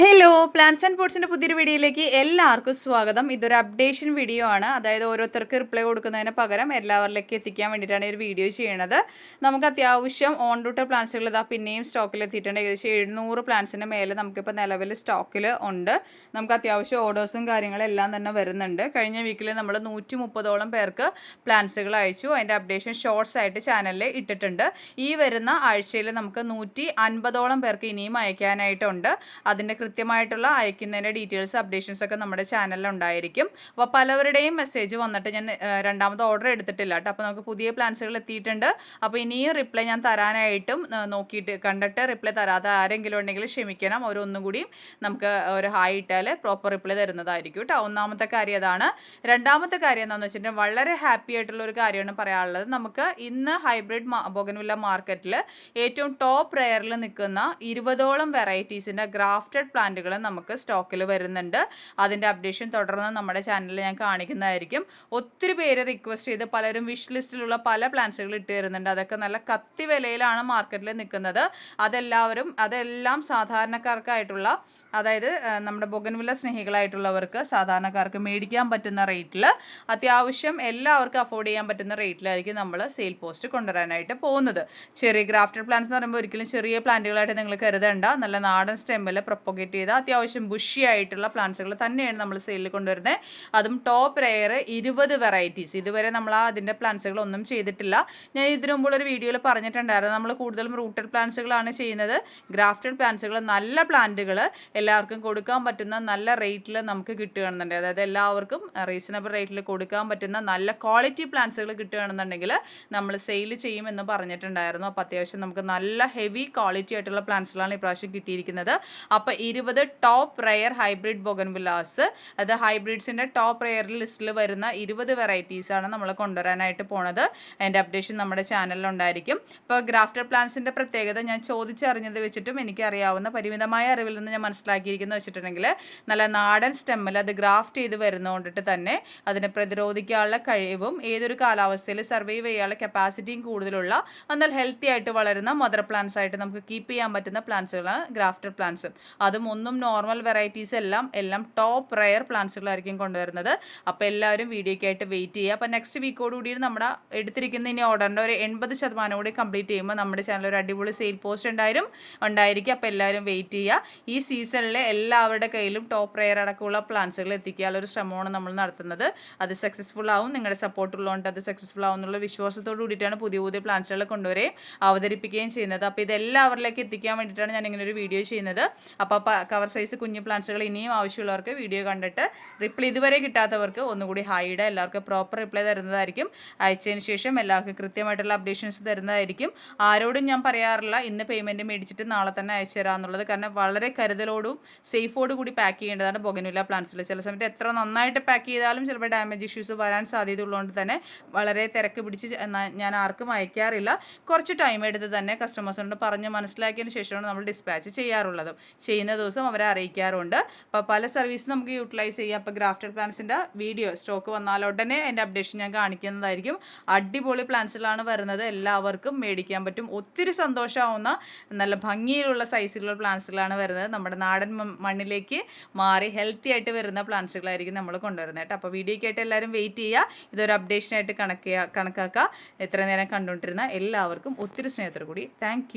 Hello plans and പോർട്സിന്റെ പുതിയൊരു വീഡിയോയിലേക്ക് എല്ലാവർക്കും സ്വാഗതം. ഇതൊരു അപ്ഡേഷൻ വീഡിയോ ആണ്. അതായത് ഓരോരുത്തർക്ക് റിപ്ലൈ കൊടുക്കുന്നതിന് പകരം എല്ലാവരിലേക്ക് എത്തിക്കാൻ വേണ്ടിയിട്ടാണ് ഈ ഒരു വീഡിയോ ചെയ്യണത്. നമുക്ക് അത്യാവശ്യം ഓൺ റൂട്ടർ പ്ലാൻസുകൾ ഇതാ പിന്നെയും സ്റ്റോക്കിൽ എത്തിയിട്ടുണ്ട്. ഏകദേശം എഴുന്നൂറ് പ്ലാൻസിന്റെ മേലെ നമുക്കിപ്പോൾ നിലവിൽ സ്റ്റോക്കിൽ ഉണ്ട്. നമുക്ക് അത്യാവശ്യം ഓർഡേഴ്സും കാര്യങ്ങളും എല്ലാം തന്നെ വരുന്നുണ്ട്. കഴിഞ്ഞ വീക്കിൽ നമ്മൾ നൂറ്റി മുപ്പതോളം പേർക്ക് പ്ലാൻസുകൾ അയച്ചു. അതിന്റെ അപ്ഡേഷൻ ഷോർട്സ് ആയിട്ട് ചാനലിൽ ഇട്ടിട്ടുണ്ട്. ഈ വരുന്ന ആഴ്ചയിൽ നമുക്ക് നൂറ്റി പേർക്ക് ഇനിയും അയക്കാനായിട്ടുണ്ട്. അതിന്റെ കൃത്യമായിട്ടുള്ള അയക്കുന്നതിന്റെ ഡീറ്റെയിൽസ് അപ്ഡേഷൻസ് ഒക്കെ നമ്മുടെ ചാനലിൽ ഉണ്ടായിരിക്കും. അപ്പോൾ പലവരുടെയും മെസ്സേജ് വന്നിട്ട് ഞാൻ രണ്ടാമത് ഓർഡർ എടുത്തിട്ടില്ല കേട്ടോ. അപ്പോൾ നമുക്ക് പുതിയ പ്ലാൻസുകൾ എത്തിയിട്ടുണ്ട്. അപ്പോൾ ഇനിയും റിപ്ലൈ ഞാൻ തരാനായിട്ടും നോക്കിയിട്ട് കണ്ടിട്ട് റിപ്ലൈ തരാതെ ആരെങ്കിലും ഉണ്ടെങ്കിൽ ക്ഷമിക്കണം. ഒരു ഒന്നും കൂടിയും നമുക്ക് ഒരു ഹായ് ഇട്ടാൽ പ്രോപ്പർ റിപ്ലൈ തരുന്നതായിരിക്കും കേട്ടോ. ഒന്നാമത്തെ കാര്യം അതാണ്. രണ്ടാമത്തെ കാര്യം എന്താണെന്ന് വെച്ചിട്ടുണ്ടെങ്കിൽ വളരെ ഹാപ്പി ആയിട്ടുള്ള ഒരു കാര്യമാണ് പറയാനുള്ളത്. നമുക്ക് ഇന്ന് ഹൈബ്രിഡ് ബൊഗൻവില്ല മാർക്കറ്റിൽ ഏറ്റവും ടോപ്പ് റെയറിൽ നിൽക്കുന്ന ഇരുപതോളം വെറൈറ്റീസിന്റെ ഗ്രാഫ്റ്റഡ് പ്ലാന്റുകൾ നമുക്ക് സ്റ്റോക്കിൽ വരുന്നുണ്ട്. അതിന്റെ അപ്ഡേഷൻ തുടർന്ന് നമ്മുടെ ചാനലിൽ ഞാൻ കാണിക്കുന്നതായിരിക്കും. ഒത്തിരി പേര് റിക്വസ്റ്റ് ചെയ്ത് പലരും വിഷ് ലിസ്റ്റിലുള്ള പല പ്ലാന്റ്സുകൾ ഇട്ട് തരുന്നുണ്ട്. അതൊക്കെ നല്ല കത്തി വിലയിലാണ് മാർക്കറ്റിൽ നിൽക്കുന്നത്. അതെല്ലാവരും അതെല്ലാം സാധാരണക്കാർക്കായിട്ടുള്ള അതായത് നമ്മുടെ ബൊഗൻവില്ല സ്നേഹികളായിട്ടുള്ളവർക്ക് സാധാരണക്കാർക്ക് മേടിക്കാൻ പറ്റുന്ന റേറ്റിൽ അത്യാവശ്യം എല്ലാവർക്കും അഫോർഡ് ചെയ്യാൻ പറ്റുന്ന റേറ്റിലായിരിക്കും നമ്മൾ സെയിൽ പോസ്റ്റ് കൊണ്ടുവരാനായിട്ട് പോകുന്നത്. ചെറിയ ഗ്രാഫ്റ്റഡ് പ്ലാന്റ്സ് എന്ന് പറയുമ്പോൾ ഒരിക്കലും ചെറിയ പ്ലാന്റുകളായിട്ട് നിങ്ങൾ കരുതേണ്ട. നല്ല നാടൻ സ്റ്റെമ്മിൽ പ്രൊപ്പഗേറ്റ് ചെയ്ത അത്യാവശ്യം ബുഷി ആയിട്ടുള്ള പ്ലാന്റ്സുകൾ തന്നെയാണ് നമ്മൾ സെയിലിൽ കൊണ്ടുവരുന്നത്. അതും ടോപ്പ് റെയർ ഇരുപത് വെറൈറ്റീസ്. ഇതുവരെ നമ്മൾ അതിന്റെ പ്ലാന്റ്സുകൾ ഒന്നും ചെയ്തിട്ടില്ല. ഞാൻ ഇതിനു മുമ്പുള്ള ഒരു വീഡിയോയിൽ പറഞ്ഞിട്ടുണ്ടായിരുന്നു. നമ്മൾ കൂടുതലും റൂട്ടഡ് പ്ലാന്റ്സുകളാണ് ചെയ്യുന്നത്. ഗ്രാഫ്റ്റഡ് പ്ലാന്റ്സുകൾ നല്ല പ്ലാന്റുകൾ എല്ലാവർക്കും കൊടുക്കാൻ പറ്റുന്ന നല്ല റേറ്റിൽ നമുക്ക് കിട്ടുകയാണെന്നുണ്ടെങ്കിൽ അതായത് എല്ലാവർക്കും റീസണബിൾ റേറ്റിൽ കൊടുക്കാൻ പറ്റുന്ന നല്ല ക്വാളിറ്റി പ്ലാന്റ്സുകൾ കിട്ടുകയാണെന്നുണ്ടെങ്കിൽ നമ്മൾ സെയിൽ ചെയ്യുമെന്ന് പറഞ്ഞിട്ടുണ്ടായിരുന്നു. അപ്പോൾ അത്യാവശ്യം നമുക്ക് നല്ല ഹെവി ക്വാളിറ്റി ആയിട്ടുള്ള പ്ലാന്റ്സുകളാണ് ഇപ്രാവശ്യം കിട്ടിയിരിക്കുന്നത്. അപ്പോൾ ഇരുപത് ടോപ്പ് റെയർ ഹൈബ്രിഡ് ബൊഗൻവില്ലാസ് അത് ഹൈബ്രിഡ്സിന്റെ ടോപ്പ് റെയർ ലിസ്റ്റിൽ വരുന്ന ഇരുപത് വെറൈറ്റീസാണ് നമ്മൾ കൊണ്ടുവരാനായിട്ട് പോണത്. അതിന്റെ അപ്ഡേഷൻ നമ്മുടെ ചാനലിലുണ്ടായിരിക്കും ഇപ്പോൾ ഗ്രാഫ്റ്റർ പ്ലാന്റ്സിന്റെ പ്രത്യേകത ഞാൻ ചോദിച്ചറിഞ്ഞത് വെച്ചിട്ടും എനിക്കറിയാവുന്ന പരിമിതമായ അറിവിൽ നിന്ന് ഞാൻ മനസ്സിലാക്കിയിരിക്കുന്നത് വെച്ചിട്ടുണ്ടെങ്കിൽ നല്ല നാടൻ സ്റ്റെമ്മിൽ അത് ഗ്രാഫ്റ്റ് ചെയ്ത് വരുന്നതുകൊണ്ടിട്ട് തന്നെ അതിനെ പ്രതിരോധിക്കാനുള്ള കഴിവും ഏതൊരു കാലാവസ്ഥയിൽ സർവൈവ് ചെയ്യാനുള്ള കപ്പാസിറ്റിയും കൂടുതലുള്ള എന്നാൽ ഹെൽത്തി ആയിട്ട് വളരുന്ന മദർ പ്ലാന്റ്സ് ആയിട്ട് നമുക്ക് കീപ്പ് ചെയ്യാൻ പറ്റുന്ന പ്ലാന്റ്സുകളാണ് ഗ്രാഫ്റ്റർ പ്ലാന്റ്സ് അതും ഒന്നും നോർമൽ വെറൈറ്റീസ് എല്ലാം എല്ലാം ടോപ്പ് റയർ പ്ലാന്റ്സുകളായിരിക്കും കൊണ്ടുവരുന്നത്. അപ്പോൾ എല്ലാവരും വീഡിയോയ്ക്കായിട്ട് വെയിറ്റ് ചെയ്യുക. അപ്പോൾ നെക്സ്റ്റ് വീക്കോടുകൂടി നമ്മുടെ എടുത്തിരിക്കുന്ന ഇനി ഓർഡറിന്റെ ഒരു എൺപത് ശതമാനം കൂടി കംപ്ലീറ്റ് ചെയ്യുമ്പോൾ നമ്മുടെ ചാനൽ ഒരു അടിപൊളി സെയിൽ പോസ്റ്റ് ഉണ്ടായിരുന്നു ഉണ്ടായിരിക്കും. അപ്പോൾ എല്ലാവരും വെയിറ്റ് ചെയ്യുക. ഈ സീസണിൽ എല്ലാവരുടെ കയ്യിലും ടോപ്പ് റെയർ അടക്കമുള്ള പ്ലാന്റ്സുകൾ എത്തിക്കാനുള്ള ഒരു ശ്രമമാണ് നമ്മൾ നടത്തുന്നത്. അത് സക്സസ്ഫുൾ ആവും നിങ്ങളുടെ സപ്പോർട്ട് ഉള്ളതുകൊണ്ട് അത് സക്സസ്ഫുൾ ആവും എന്നുള്ള വിശ്വാസത്തോട് കൂടിയിട്ടാണ് പുതിയ പുതിയ പ്ലാന്റ്സുകൾ കൊണ്ടുവരികയും അവതരിപ്പിക്കുകയും ചെയ്യുന്നത്. അപ്പോൾ ഇത് എല്ലാവരിലേക്ക് എത്തിക്കാൻ വേണ്ടിയിട്ടാണ് ഞാൻ ഇങ്ങനെ ഒരു വീഡിയോ ചെയ്യുന്നത്. അപ്പോൾ കവർ സൈസ് കുഞ്ഞു പ്ലാന്റ്സുകൾ ഇനിയും ആവശ്യമുള്ളവർക്ക് വീഡിയോ കണ്ടിട്ട് റിപ്ലൈ ഇതുവരെ കിട്ടാത്തവർക്ക് ഒന്നുകൂടി ഹൈഡ് എല്ലാവർക്കും പ്രോപ്പർ റിപ്ലൈ തരുന്നതായിരിക്കും. അയച്ചതിന് ശേഷം എല്ലാവർക്കും കൃത്യമായിട്ടുള്ള അപ്ഡേഷൻസ് തരുന്നതായിരിക്കും. ആരോടും ഞാൻ പറയാറില്ല ഇന്ന് പേയ്മെന്റ് മേടിച്ചിട്ട് നാളെ തന്നെ അയച്ചു തരാമെന്നുള്ളത് കാരണം വളരെ കരുതലോടും സേഫോട് കൂടി പാക്ക് ചെയ്യേണ്ടതാണ് ബൊഗനുല പ്ലാന്റ്സിൽ ചില സമയത്ത് എത്ര നന്നായിട്ട് പാക്ക് ചെയ്താലും ചിലപ്പോൾ ഡാമേജ് ഇഷ്യൂസ് വരാൻ സാധ്യത ഉള്ളതുകൊണ്ട് തന്നെ വളരെ തിരക്ക് പിടിച്ച് ഞാൻ ആർക്കും അയക്കാറില്ല. കുറച്ച് ടൈം എടുത്ത് തന്നെ കസ്റ്റമേഴ്സിനോട് പറഞ്ഞ് മനസ്സിലാക്കിയതിന് ശേഷമാണ് നമ്മൾ ഡിസ്പാച്ച് ചെയ്യാറുള്ളത്. ചെയ്യുന്ന ദിവസം അവരെ അറിയിക്കാറുണ്ട്. അപ്പോൾ പല സർവീസ് നമുക്ക് യൂട്ടിലൈസ് ചെയ്യാം. അപ്പോൾ ഗ്രാഫ്റ്റഡ് പ്ലാന്റ്സിന്റെ വീഡിയോ സ്റ്റോക്ക് വന്നാൽ ഉടനെ എന്റെ അപ്ഡേഷൻ ഞാൻ കാണിക്കുന്നതായിരിക്കും. അടിപൊളി പ്ലാന്റ്സിലാണ് വരുന്നത്. എല്ലാവർക്കും മേടിക്കാൻ പറ്റും. ഒത്തിരി സന്തോഷമാവുന്ന നല്ല ഭംഗിയിലുള്ള സൈസിലുള്ള പ്ലാന്റ്സുകളാണ് വരുന്നത്. നമ്മുടെ നാടൻ മണ്ണിലേക്ക് മാറി ഹെൽത്തി ആയിട്ട് വരുന്ന പ്ലാന്റ്സുകളായിരിക്കും നമ്മൾ കൊണ്ടുവരുന്നത് കേട്ടോ. അപ്പോൾ വീഡിയോയ്ക്കായിട്ട് എല്ലാവരും വെയിറ്റ് ചെയ്യുക. ഇതൊരു അപ്ഡേഷനായിട്ട് കണക്ക് കണക്കാക്കുക എത്ര നേരം കണ്ടുകൊണ്ടിരുന്ന എല്ലാവർക്കും ഒത്തിരി സ്നേഹത്തോടു കൂടി താങ്ക്